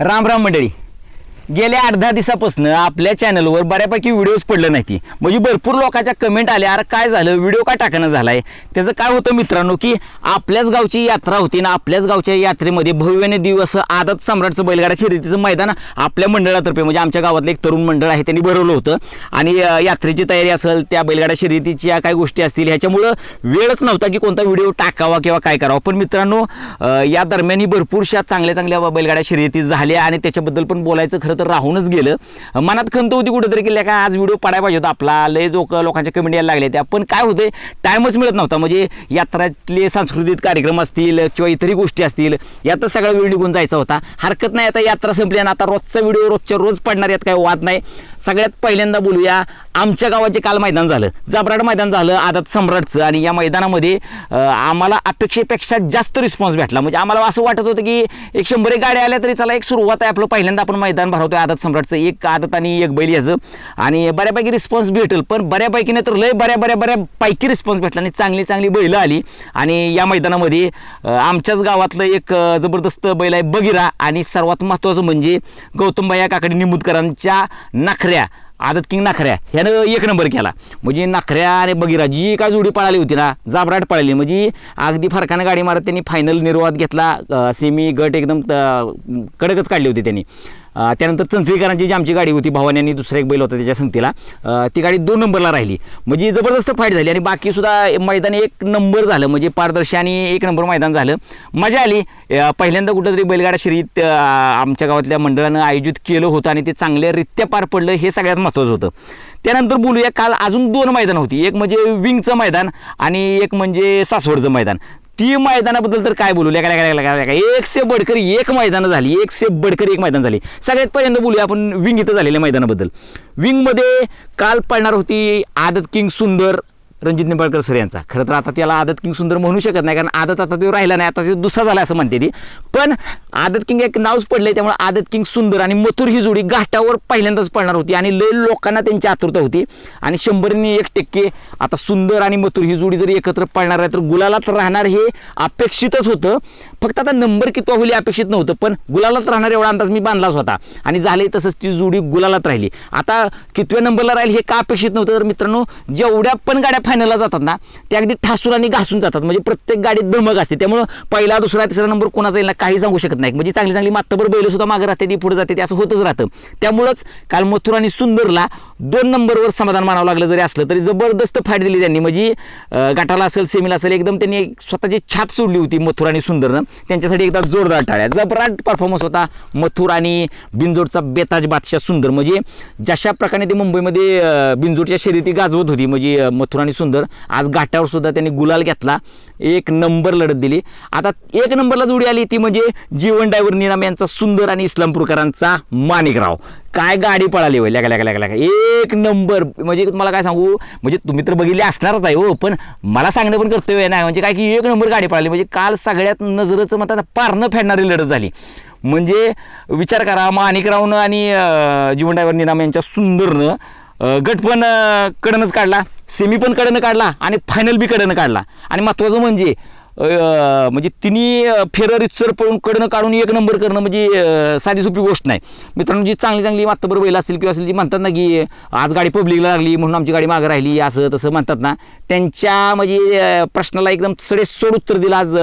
राम राम मंडळी. गेल्या आठ दहा दिवसापासून आपल्या चॅनलवर बऱ्यापैकी व्हिडिओज पडले नाहीती म्हणजे भरपूर लोकांच्या कमेंट आल्या अरे काय झालं? व्हिडिओ का टाकणं झालाय? त्याचं काय होतं मित्रांनो की आपल्याच गावची यात्रा होती ना आपल्याच गावच्या यात्रेमध्ये भव्यने दिवस आदत सम्राटचं बैलगाडा शर्यतीचं मैदान आपल्या मंडळातर्फे म्हणजे आमच्या गावातलं एक तरुण मंडळ आहे त्यांनी भरवलं होतं. आणि यात्रेची तयारी असेल त्या बैलगाडा शर्यतीच्या काय गोष्टी असतील ह्याच्यामुळं वेळच नव्हता की कोणता व्हिडिओ टाकावा किंवा काय करावा. पण मित्रांनो या दरम्यानही भरपूरशा चांगल्या चांगल्या बैलगाड्या शर्यती झाल्या आणि त्याच्याबद्दल पण बोलायचं खरं तर राहूनच गेलं. मनात खंत होती कुठेतरी की का आज व्हिडिओ पडायला पाहिजे होता आपला. लय जो लोकांच्या कमेंट यायला लागल्या त्या. पण काय होते टाईमच मिळत नव्हता. म्हणजे यात्रातले सांस्कृतिक कार्यक्रम असतील किंवा इतरही गोष्टी असतील यातच सगळा वेळ निघून जायचा होता. हरकत नाही आता यात्रा संपली आणि आता रोजचा व्हिडिओ रोजच्या रोज पडणार यात काही वाद नाही. सगळ्यात पहिल्यांदा बोलूया आमच्या गावाचे काल मैदान झालं जाबराड मैदान झालं आदत सम्राटचं. आणि या मैदानामध्ये आम्हाला अपेक्षेपेक्षा जास्त रिस्पॉन्स भेटला. म्हणजे आम्हाला असं वाटत होतं की एक शंभर एक गाड्या आल्या तरी चला एक सुरुवात आहे आपलं. पहिल्यांदा आपण मैदान होतो आदत सम्राटचं. एक आदत आणि एक बैल याचं. आणि बऱ्यापैकी रिस्पॉन्स भेटेल पण बऱ्यापैकी नाही तर लय बऱ्या बऱ्या बऱ्यापैकी रिस्पॉन्स भेटला आणि चांगली चांगली बैलं आली. आणि या मैदानामध्ये आमच्याच गावातलं एक जबरदस्त बैल आहे बगिरा आणि सर्वात महत्त्वाचं म्हणजे गौतमबाई काकडे निमुदकरांच्या नखऱ्या आदत किंग नाखऱ्या. ह्यानं एक नंबर केला. म्हणजे नाखऱ्या आणि बगिरा जी काय जोडी पळाली होती ना जाबराट पळाली. म्हणजे अगदी फरकानं गाडी मारत त्यांनी फायनल निर्वाद घेतला सेमी गट एकदम कडकच काढली होती त्यांनी. त्यानंतर चंचवीकरांची जी आमची गाडी होती भवानी आणि दुसरा एक बैल होता त्याच्या संगतीला ती गाडी दोन नंबरला राहिली. म्हणजे जबरदस्त फाईट झाली आणि बाकी सुद्धा मैदान एक नंबर झालं म्हणजे पारदर्शी आणि एक नंबर मैदान झालं. मजा आली. पहिल्यांदा कुठंतरी बैलगाडा शर्यत आमच्या गावातल्या मंडळानं आयोजित केलं होतं आणि ते चांगल्यारित्या पार पडलं हे सगळ्यात महत्त्वाचं होतं. त्यानंतर बोलूया काल अजून दोन मैदान होती. एक म्हणजे विंगचं मैदान आणि एक म्हणजे सासवडचं मैदान. ती मैदानाबद्दल तर काय बोलू? लेका लेका लेका लेका एक से बडकर एक मैदानं झाली. एक से बडकर एक मैदान झाली. सगळ्यात पहिल्यांदा बोलूया आपण विंग इथं झालेल्या मैदानाबद्दल. विंगमध्ये काल पळणार होती आदत किंग सुंदर रणजित निंबाळकर सर यांचा. खरं तर आता त्याला आदत किंग सुंदर म्हणू शकत नाही कारण आदत आता तो राहिला नाही आता तो दुसरा झाला असं म्हणते ती. पण आदत किंग एक नावच पडले त्यामुळे आदत किंग सुंदर आणि मथुर ही जोडी घाटावर पहिल्यांदाच पडणार होती आणि लय लोकांना त्यांची आतुरता होती. आणि शंभरनी एक टक्के आता सुंदर आणि मथुर ही जोडी जर एकत्र पडणार आहे तर गुलालात राहणार हे अपेक्षितच होतं. फक्त आता नंबर किती होईल अपेक्षित नव्हतं पण गुलालात राहणार एवढा अंदाज मी बांधलाच होता. आणि झाले तसंच ती जोडी गुलालात राहिली. आता कितव्या नंबरला राहील हे का अपेक्षित नव्हतं? तर मित्रांनो जेवढ्या पण गाड्या फायनलला जातात ना त्या अगदी ठासूर आणि घासून जातात. म्हणजे प्रत्येक गाडीत धमक असते. त्यामुळं पहिला दुसरा तिसरा नंबर कोणाचा येईल ना काही सांगू शकत नाही. म्हणजे चांगली चांगली मातबर बैल सुद्धा मागे राहते ती पुढे जाते ते असं होतच राहतं. त्यामुळंच काल मथुर आणि सुंदरला दोन नंबरवर समाधान मानावं लागलं जरी असलं तरी जबरदस्त फाईट दिली त्यांनी. म्हणजे गटाला असेल सेमीला असेल एकदम त्यांनी एक स्वतःची छाप सोडली होती मथुर आणि सुंदरनं. त्यांच्यासाठी एकदा जोरदार टाळ्या. जबराट परफॉर्मन्स होता मथुर आणि बिंजोडचा बेताज बादशाह सुंदर. म्हणजे जशा प्रकारे ते मुंबईमध्ये बिंजोडच्या शर्यती गाजवत होती म्हणजे मथुर आणि सुंदर. आज घाटावर सुद्धा त्यांनी गुलाल घेतला. एक नंबर लढत दिली. आता एक नंबरला जोडी आली ती म्हणजे जीवन डायव्हर निराम यांचा सुंदर आणि इस्लामपूरकरांचा माणिकराव. काय गाडी पळाली होय? लेका लेका लेका एक नंबर. म्हणजे तुम्हाला काय सांगू? म्हणजे तुम्ही तर बघितले असणारच आहे हो पण मला सांगणं पण कर्तव्य नाही म्हणजे काय की एक नंबर गाडी पळाली. म्हणजे काल सगळ्यात नजरेचं म्हणतात पारणं फेडणारी लढत झाली. म्हणजे विचार करा माणिकरावनं आणि जीवन डायव्हर निराम यांच्या सुंदरनं गट पण कडनंच कडनच काढला. सेमी पण कडनं काढला आणि फायनल बी कडनं काढला. आणि महत्त्वाचं म्हणजे म्हणजे तिन्ही अं, फेरं रितसर पळून कडनं काढून एक नंबर करणं म्हणजे साधी सोपी गोष्ट नाही. मित्रांनो जी चांगली चांगली मातबर बैल असतील किंवा असेल जी म्हणतात ना की आज गाडी पब्लिकला लागली म्हणून आमची गाडी मागं राहिली असं तसं म्हणतात ना त्यांच्या म्हणजे प्रश्नाला एकदम सडे सोड उत्तर दिलं आज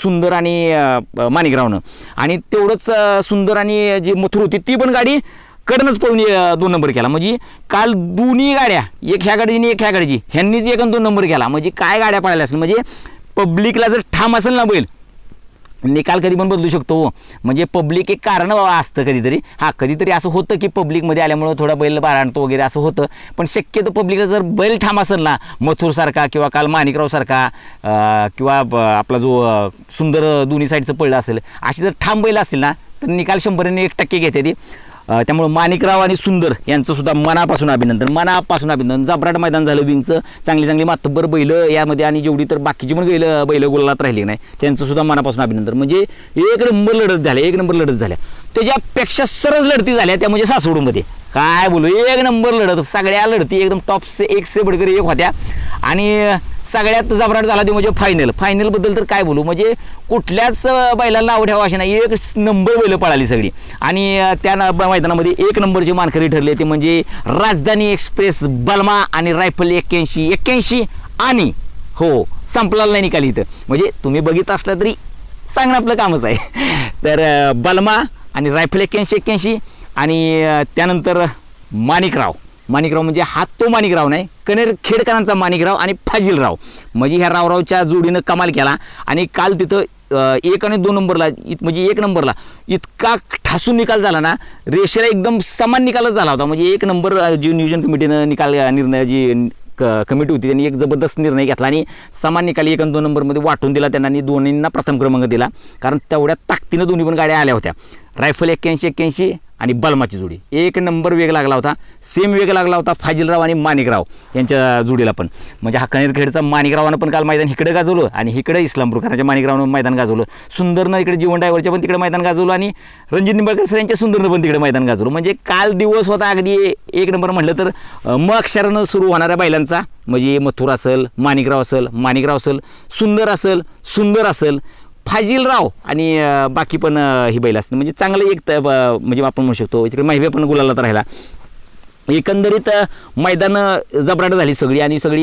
सुंदर आणि माणिकरावनं. आणि तेवढंच सुंदर आणि जी मथुर होती ती पण गाडी कडनंच पळून दोन नंबर केला. म्हणजे काल दोन्ही गाड्या एक ह्या गाडीची आणि एक ह्या गाडीची ह्यांनीच एक दोन नंबर केला. म्हणजे काय गाड्या पाळल्या असेल? म्हणजे पब्लिकला जर ठाम असेल ना बैल निकाल कधी पण बदलू शकतो हो. म्हणजे पब्लिक एक कारण असतं कधीतरी. हां कधीतरी असं होतं की पब्लिकमध्ये आल्यामुळं थोडा बैल बाराणतो वगैरे असं होतं. पण शक्यतो पब्लिकला जर बैल ठाम असेल ना मथुरसारखा किंवा काल माणिकरावसारखा किंवा ब- आपला जो सुंदर दोन्ही साईडचं पडलं असेल अशी जर ठाम बैल असेल ना तर निकाल शंभरने एक टक्के घेते ती. त्यामुळं माणिकराव आणि सुंदर यांचं सुद्धा मनापासून अभिनंदन मनापासून अभिनंदन. जबराट मैदान झालं विंगचं. चांगली चांगली मातब्बर बैल यामध्ये आणि जेवढी तर बाकीची पण बैल बैल गोलात राहिली नाही त्यांचं सुद्धा मनापासून अभिनंदन. म्हणजे एक नंबर लढत झाल्या एक नंबर लढत झाल्या त्याच्यापेक्षा सरस लढती झाल्या त्या म्हणजे सासवडूमध्ये. काय बोलू एक नंबर लढत सगळ्या लढती एकदम टॉप से एक से बडकर एक होत्या. आणि सगळ्यात जबराट झाला ते म्हणजे फायनल फायनलबद्दल तर काय बोलू? म्हणजे कुठल्याच अं, बैलाला नाव ठेवा नाही. एक नंबर बैल पळाली सगळी. आणि त्या मैदानामध्ये एक नंबरची मानकरी ठरले ते म्हणजे राजधानी एक्सप्रेस बलमा आणि रायफल एक्क्याऐंशी. एक्क्याऐंशी आणि हो संपला नाही निकाल इथं. म्हणजे तुम्ही बघित असला तरी सांगणं आपलं कामच आहे. तर बलमा आणि रायफल एक्क्याऐंशी एक्क्याऐंशी आणि त्यानंतर माणिकराव. माणिकराव म्हणजे हा तो माणिकराव नाही कनेर खेडकरांचा माणिकराव आणि फाजीलराव. म्हणजे ह्या रावरावच्या जोडीनं कमाल केला आणि काल तिथं एक आणि दोन नंबरला इत म्हणजे एक नंबरला इतका ठासून निकाल झाला ना रेषेला एकदम समान निकालच झाला होता. म्हणजे एक नंबर जी नियोजन कमिटीनं निकाल निर्णय जी क कमिटी होती त्यांनी एक जबरदस्त निर्णय घेतला आणि समान निकाली एक आणि दोन नंबरमध्ये वाटून दिला त्यांना आणि दोन्हींना प्रथम क्रमांक दिला. कारण तेवढ्या ताकदीनं दोन्ही पण गाड्या आल्या होत्या. रायफल एक्क्याऐंशी एक्क्याऐंशी आणि बलमाची जोडी. एक नंबर वेग लागला होता. सेम वेग लागला होता फाजिलराव आणि माणिकराव यांच्या जोडीला पण. म्हणजे हा कणेरखेडचा माणिकरावानं पण काल मैदान इकडे गाजवलं आणि इकडे इस्लामपूरकरांच्या माणिकरावनं मैदान गाजवलं. सुंदरनं इकडे जीवन ड्रायव्हरच्या पण तिकडे मैदान गाजवलं आणि रणजित निंबाळकर सर यांच्या सुंदरनं पण तिकडे मैदान गाजवलं. म्हणजे काल दिवस होता अगदी एक नंबर म्हटलं तर म अक्षरानं सुरू होणाऱ्या बैलांचा. म्हणजे मथुर असेल माणिकराव असेल माणिकराव असेल सुंदर असेल सुंदर असेल फाजीलराव आणि बाकी पण ही बैल असतील. म्हणजे चांगलं एक ब- म्हणजे आपण म्हणू शकतो तिकडे माहिती पण गुलालात राहिला एकंदरीत मैदानं मैदान जबराट झाली सगळी आणि सगळी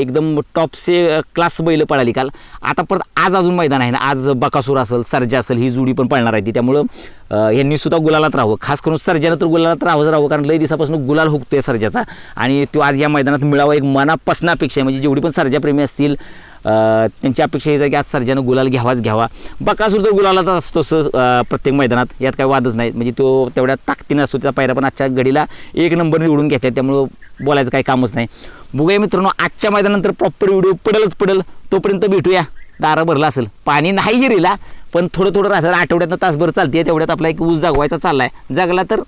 एकदम टॉपचे क्लास बैल पळाली काल. आता परत आज अजून मैदान आहे ना आज बकासूर असेल सर्जा असेल ही जुडी पण पळणार आहे ती. त्यामुळं यांनी सुद्धा गुलालात राहावं. खास करून सर्जानं तर गुलालात राहावंच राहावं कारण लई दिवसापासून गुलाल हुकतोय सर्जाचा. आणि तो आज या मैदानात मिळावा एक मनापासून अपेक्षा आहे. म्हणजे जेवढी पण सर्जाप्रेमी असतील त्यांची अपेक्षा हीच आहे की आज सर्जानं गुलाल घ्यावाच घ्यावा. बकासूर तर गुलालाच असतो स- प्रत्येक मैदानात. यात काही वादच नाही. म्हणजे तो तेवढ्या ताकदीनं असतो त्या पायऱ्या पण आजच्या घडीला एक नंबर निवडून घेतात त्यामुळं बोलायचं काही कामच नाही. बघूया मित्रांनो आजच्या मैदानानंतर प्रॉपर व्हिडिओ पडेलच पडेल. तोपर्यंत भेटूया. दारा भरला असेल. पाणी नाही गिरीला पण थोडं थोडं राहतं आठवड्यातनं तासभर चालते तेवढ्यात आपला एक ऊस जागवायचा चालला आहे जगला तर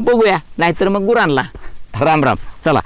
बघूया. नाहीतर मग गुरांना. राम राम. चला.